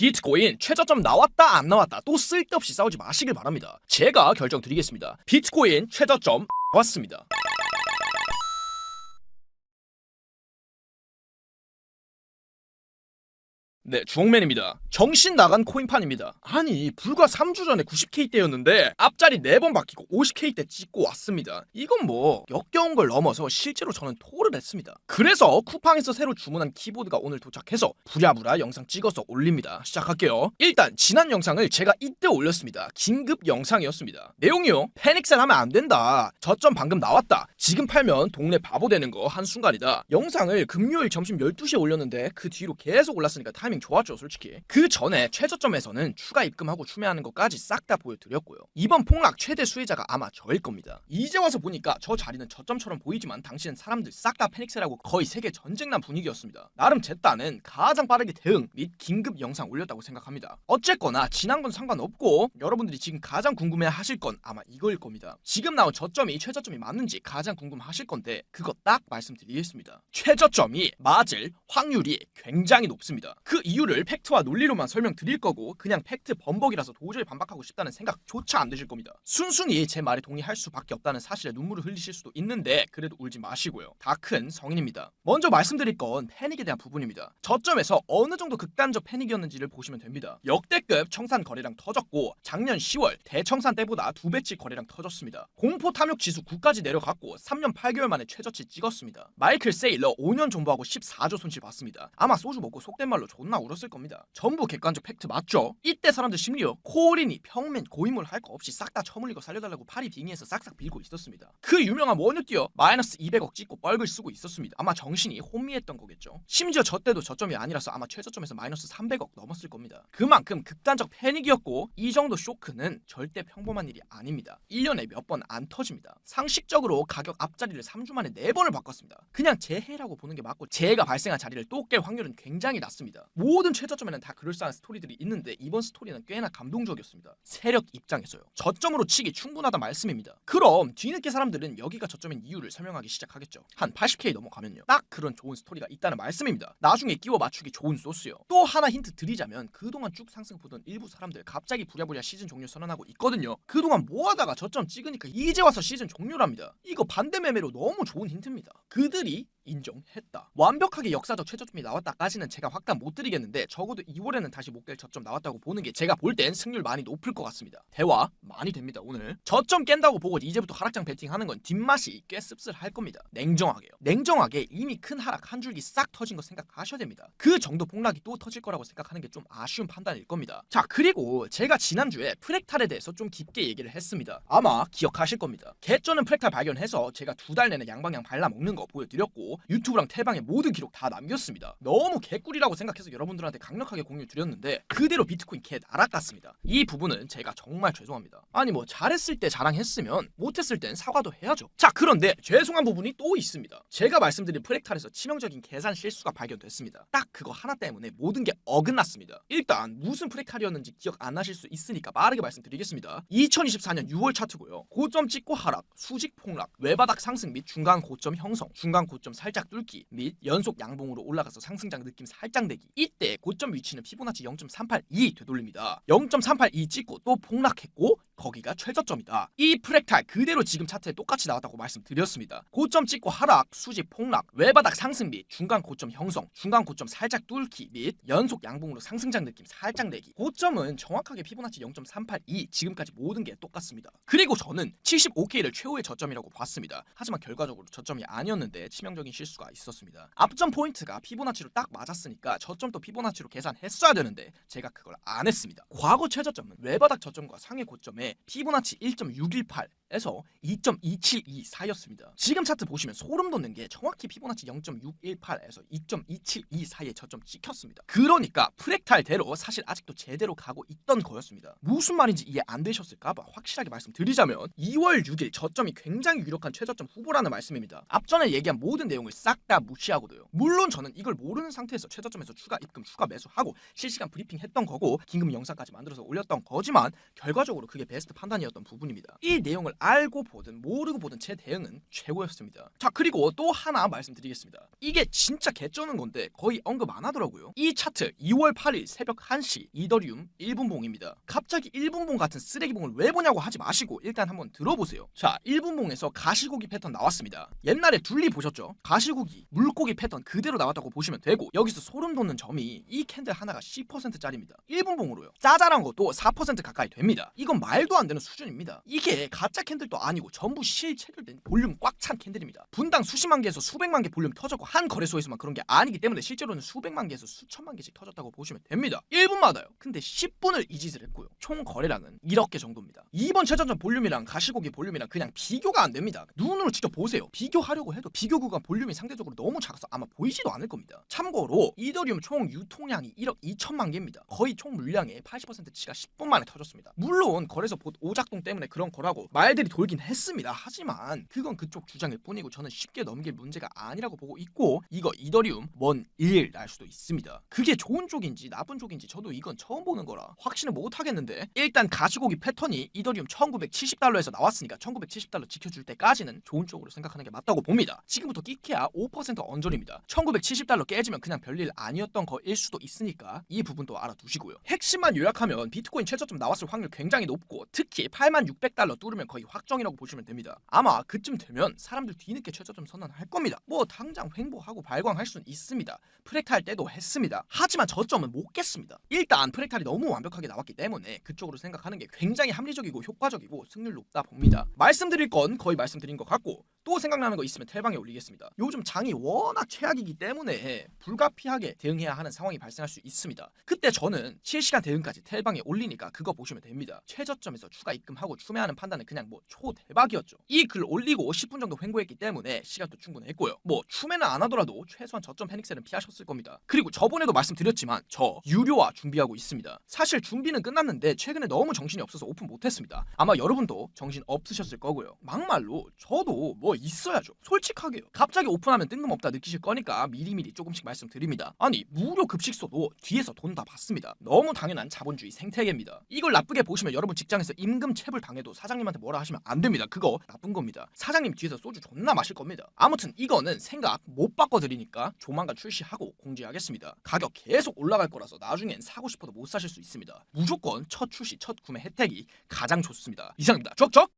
비트코인 최저점 나왔다 안 나왔다 또 쓸데없이 싸우지 마시길 바랍니다. 제가 결정 드리겠습니다. 비트코인 최저점 왔습니다. 네, 주홍맨입니다. 정신 나간 코인판입니다. 아니, 불과 3주 전에 90K대였는데 앞자리 4번 바뀌고 50K대 찍고 왔습니다. 이건 뭐 역겨운 걸 넘어서 실제로 저는 토를 했습니다. 그래서 쿠팡에서 새로 주문한 키보드가 오늘 도착해서 부랴부랴 영상 찍어서 올립니다. 시작할게요. 일단 지난 영상을 제가 이때 올렸습니다. 긴급 영상이었습니다. 내용이요. 패닉셀 하면 안 된다. 저점 방금 나왔다. 지금 팔면 동네 바보 되는 거 한순간이다. 영상을 금요일 점심 12시에 올렸는데 그 뒤로 계속 올랐으니까 타이밍 좋았죠, 솔직히. 그 전에 최저점에서는 추가 입금하고 추매하는 것까지 싹 다 보여드렸고요. 이번 폭락 최대 수혜자가 아마 저일 겁니다. 이제 와서 보니까 저 자리는 저점처럼 보이지만 당신은 사람들 싹 다 패닉셀하고 거의 세계 전쟁난 분위기였습니다. 나름 제 딴은 가장 빠르게 대응 및 긴급 영상 올렸다고 생각합니다. 어쨌거나 지난 건 상관없고 여러분들이 지금 가장 궁금해 하실 건 아마 이거일 겁니다. 지금 나온 저점이 최저점이 맞는지 가장 궁금하실 건데 그거 딱 말씀드리겠습니다. 최저점이 맞을 확률이 굉장히 높습니다. 그 이유를 팩트와 논리로만 설명드릴 거고 그냥 팩트 범벅이라서 도저히 반박하고 싶다는 생각조차 안 드실 겁니다. 순순히 제 말에 동의할 수밖에 없다는 사실에 눈물을 흘리실 수도 있는데 그래도 울지 마시고요. 다 큰 성인입니다. 먼저 말씀드릴 건 패닉에 대한 부분입니다. 저점에서 어느 정도 극단적 패닉이었는지를 보시면 됩니다. 역대급 청산 거래량 터졌고 작년 10월 대청산 때보다 두 배치 거래량 터졌습니다. 공포 탐욕 지수 9까지 내려갔고 3년 8개월 만에 최저치 찍었습니다. 마이클 세일러 5년 존버하고 14조 손실 봤습니다. 아마 소주 먹고 속된 말로 존나 울었을 겁니다. 전부 객관적 팩트 맞죠? 이때 사람들 심리요. 코올인이 평맨 고인물 할 거 없이 싹 다 처물리고 살려달라고 파리 빙의해서 싹싹 빌고 있었습니다. 그 유명한 원유띠어 마이너스 200억 찍고 뻘글 쓰고 있었습니다. 아마 정신이 혼미했던 거겠죠. 심지어 저 때도 저점이 아니라서 아마 최저점에서 마이너스 300억 넘었을 겁니다. 그만큼 극단적 패닉이었고 이 정도 쇼크는 절대 평범한 일이 아닙니다. 1년에 몇 번 안 터집니다. 상식적으로 가격 앞자리를 3주 만에 4번을 바꿨습니다. 그냥 재해라고 보는 게 맞고 재해가 발생한 자리를 또 깰 확률은 굉장히 낮습니다. 모든 최저점에는 다 그럴싸한 스토리들이 있는데 이번 스토리는 꽤나 감동적이었습니다. 세력 입장에서요. 저점으로 치기 충분하다 말씀입니다. 그럼 뒤늦게 사람들은 여기가 저점인 이유를 설명하기 시작하겠죠. 한 80K 넘어가면요. 딱 그런 좋은 스토리가 있다는 말씀입니다. 나중에 끼워 맞추기 좋은 소스요. 또 하나 힌트 드리자면 그동안 쭉 상승 보던 일부 사람들 갑자기 부랴부랴 시즌 종료 선언하고 있거든요. 그동안 뭐 하다가 저점 찍으니까 이제 와서 시즌 종료랍니다. 이거 반대 매매로 너무 좋은 힌트입니다. 그들이 인정했다. 완벽하게 역사적 최저점이 나왔다까지는 제가 확답 못 드리겠는데 적어도 2월에는 다시 못 깰 저점 나왔다고 보는 게 제가 볼 땐 승률 많이 높을 것 같습니다. 대화 많이 됩니다 오늘. 저점 깬다고 보고 이제부터 하락장 베팅하는 건 뒷맛이 꽤 씁쓸할 겁니다. 냉정하게요. 냉정하게 이미 큰 하락 한 줄기 싹 터진 거 생각하셔야 됩니다. 그 정도 폭락이 또 터질 거라고 생각하는 게 좀 아쉬운 판단일 겁니다. 자 그리고 제가 지난주에 프렉탈에 대해서 좀 깊게 얘기를 했습니다. 아마 기억하실 겁니다. 개쩌는 프렉탈 발견해서 제가 두 달 내내 양방향 발라 먹는 거 보여드렸고 유튜브랑 태방의 모든 기록 다 남겼습니다. 너무 개꿀이라고 생각해서 여러분들한테 강력하게 공유 드렸는데 그대로 비트코인 개 날아갔습니다. 이 부분은 제가 정말 죄송합니다. 아니 뭐 잘했을 때 자랑했으면 못했을 땐 사과도 해야죠. 자 그런데 죄송한 부분이 또 있습니다. 제가 말씀드린 프렉탈에서 치명적인 계산 실수가 발견됐습니다. 딱 그거 하나 때문에 모든 게 어긋났습니다. 일단 무슨 프렉탈이었는지 기억 안 나실 수 있으니까 빠르게 말씀드리겠습니다. 2024년 6월 차트고요. 고점 찍고 하락, 수직 폭락, 외바닥 상승 및 중간 고점 형성, 중간 고점 살짝 뚫기 및 연속 양봉으로 올라가서 상승장 느낌 살짝 내기. 이때 고점 위치는 피보나치 0.382 되돌립니다. 0.382 찍고 또 폭락했고 거기가 최저점이다. 이 프렉탈 그대로 지금 차트에 똑같이 나왔다고 말씀드렸습니다. 고점 찍고 하락, 수직 폭락, 외바닥 상승 및 중간 고점 형성, 중간 고점 살짝 뚫기 및 연속 양봉으로 상승장 느낌 살짝 내기. 고점은 정확하게 피보나치 0.382 지금까지 모든 게 똑같습니다. 그리고 저는 75K를 최후의 저점이라고 봤습니다. 하지만 결과적으로 저점이 아니었는데 치명적인 실수가 있었습니다. 앞점 포인트가 피보나치로 딱 맞았으니까 저점도 피보나치로 계산했어야 되는데 제가 그걸 안 했습니다. 과거 최저점은 외바닥 저점과 상해 고점에 피보나치 1.618 에서 2.272사이였습니다. 지금 차트 보시면 소름 돋는 게 정확히 피보나치 0.618에서 2.272 사이에 저점 찍혔습니다. 그러니까 프렉탈대로 사실 아직도 제대로 가고 있던 거였습니다. 무슨 말인지 이해 안 되셨을까봐 확실하게 말씀드리자면 2월 6일 저점이 굉장히 유력한 최저점 후보라는 말씀입니다. 앞전에 얘기한 모든 내용을 싹 다 무시하고도요. 물론 저는 이걸 모르는 상태에서 최저점에서 추가 입금, 추가 매수하고 실시간 브리핑 했던 거고 긴급 영상까지 만들어서 올렸던 거지만 결과적으로 그게 베스트 판단이었던 부분입니다. 이 내용을 알고 보든 모르고 보든 제 대응은 최고였습니다. 자 그리고 또 하나 말씀드리겠습니다. 이게 진짜 개쩌는 건데 거의 언급 안 하더라고요. 이 차트 2월 8일 새벽 1시 이더리움 1분봉입니다. 갑자기 1분봉 같은 쓰레기봉을 왜 보냐고 하지 마시고 일단 한번 들어보세요. 자 1분봉에서 가시고기 패턴 나왔습니다. 옛날에 둘리 보셨죠? 가시고기 물고기 패턴 그대로 나왔다고 보시면 되고 여기서 소름 돋는 점이 이 캔들 하나가 10%짜리입니다. 1분봉으로요. 짜잘한 것도 4% 가까이 됩니다. 이건 말도 안 되는 수준입니다. 이게 가짜 캔들도 아니고 전부 실체결된 볼륨 꽉 찬 캔들입니다. 분당 수십만 개에서 수백만 개 볼륨 터졌고 한 거래소에서만 그런 게 아니기 때문에 실제로는 수백만 개에서 수천만 개씩 터졌다고 보시면 됩니다. 1분마다요. 근데 10분을 이 짓을 했고요. 총 거래량은 1억 개 정도입니다. 이번 최전전 볼륨이랑 가시고기 볼륨이랑 그냥 비교가 안 됩니다. 눈으로 직접 보세요. 비교하려고 해도 비교 구간 볼륨이 상대적으로 너무 작아서 아마 보이지도 않을 겁니다. 참고로 이더리움 총 유통량이 1억 2천만 개입니다. 거의 총 물량의 80%치가 10분 만에 터졌습니다. 물론 거래소 봇 오작동 때문에 그런 거라고 말 들이 돌긴 했습니다. 하지만 그건 그쪽 주장일 뿐이고 저는 쉽게 넘길 문제가 아니라고 보고 있고 이거 이더리움 먼일날 수도 있습니다. 그게 좋은 쪽인지 나쁜 쪽인지 저도 이건 처음 보는 거라 확신을 못 하겠는데 일단 가시고기 패턴이 이더리움 1970달러에서 나왔으니까 1970달러 지켜줄 때까지는 좋은 쪽으로 생각하는 게 맞다고 봅니다. 지금부터 끼케야 5% 언저리입니다. 1970달러 깨지면 그냥 별일 아니었던 거일 수도 있으니까 이 부분도 알아두시고요. 핵심만 요약하면 비트코인 최저점 나왔을 확률 굉장히 높고 특히 8만 600달러 뚫으면 거의 확정이라고 보시면 됩니다. 아마 그쯤 되면 사람들 뒤늦게 최저점 선언할 겁니다. 뭐 당장 횡보하고 발광할 수는 있습니다. 프랙탈 때도 했습니다. 하지만 저점은 못 깼습니다. 일단 프랙탈이 너무 완벽하게 나왔기 때문에 그쪽으로 생각하는 게 굉장히 합리적이고 효과적이고 승률 높다 봅니다. 말씀드릴 건 거의 말씀드린 것 같고 또 생각나는 거 있으면 텔방에 올리겠습니다. 요즘 장이 워낙 최악이기 때문에 불가피하게 대응해야 하는 상황이 발생할 수 있습니다. 그때 저는 실시간 대응까지 텔방에 올리니까 그거 보시면 됩니다. 최저점에서 추가 입금하고 추매하는 판단은 그냥 뭐 초대박이었죠. 이 글 올리고 10분 정도 횡보했기 때문에 시간도 충분했고요. 뭐 추매는 안 하더라도 최소한 저점 패닉셀은 피하셨을 겁니다. 그리고 저번에도 말씀드렸지만 저 유료화 준비하고 있습니다. 사실 준비는 끝났는데 최근에 너무 정신이 없어서 오픈 못했습니다. 아마 여러분도 정신 없으셨을 거고요. 막말로 저도 뭐 있어야죠. 솔직하게요. 갑자기 오픈하면 뜬금없다 느끼실 거니까 미리미리 조금씩 말씀드립니다. 아니 무료 급식소도 뒤에서 돈 다 받습니다. 너무 당연한 자본주의 생태계입니다. 이걸 나쁘게 보시면 여러분 직장에서 임금 체불 당해도 사장님한테 뭐라 하시면 안 됩니다. 그거 나쁜 겁니다. 사장님 뒤에서 소주 존나 마실 겁니다. 아무튼 이거는 생각 못 바꿔드리니까 조만간 출시하고 공지하겠습니다. 가격 계속 올라갈 거라서 나중엔 사고 싶어도 못 사실 수 있습니다. 무조건 첫 출시 첫 구매 혜택이 가장 좋습니다. 이상입니다. 쩍쩍